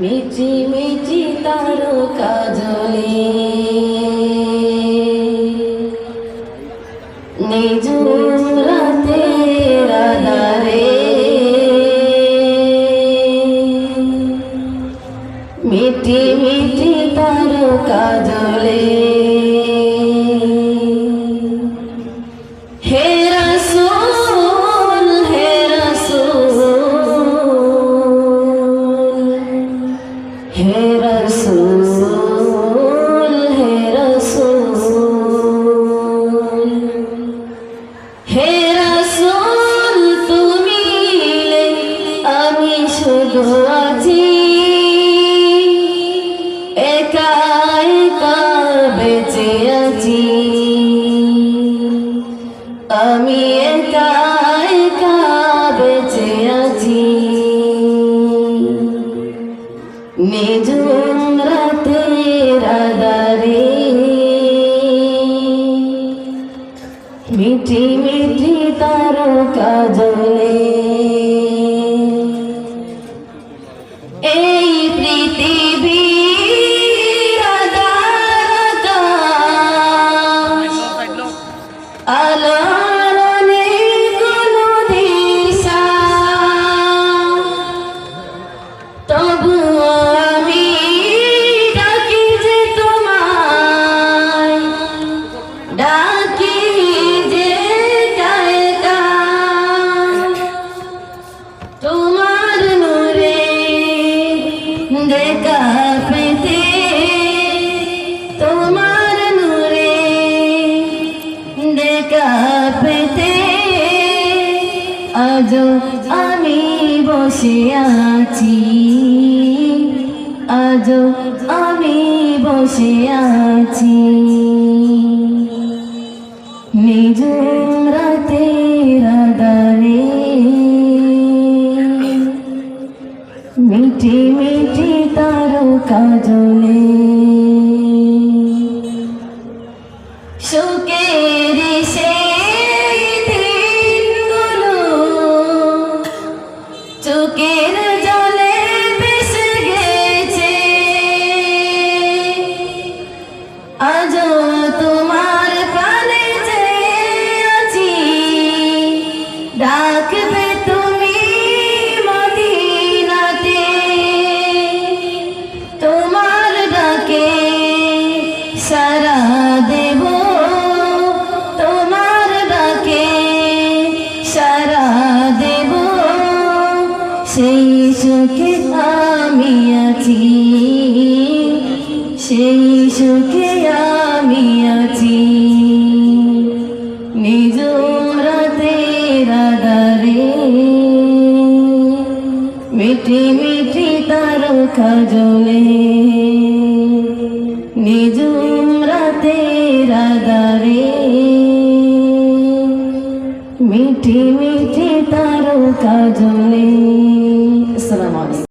মিটি মিচি তার কাজলে। নিজুম রাতে রাধারে আছি একা একা বেঁচে আছি। আমি একা একা বেঁচে আছি। নিজুম রাতে রাদারে মিঠি মিঠি তার কাজলে পেতে তোমার নূরে পেতে আজ আমি বসে আছি। আজ আমি বসে আছি। নিজুম কাজলে সেই সুখে আমি আছি, সেই সুখে আমি আছি। নিজ রাতে রাদারে মিঠি মিঠি তার কাজলে নিজুম রাতে রাদারে মিঠি মিঠি তার কাজলে। আসসালামু আলাইকুম।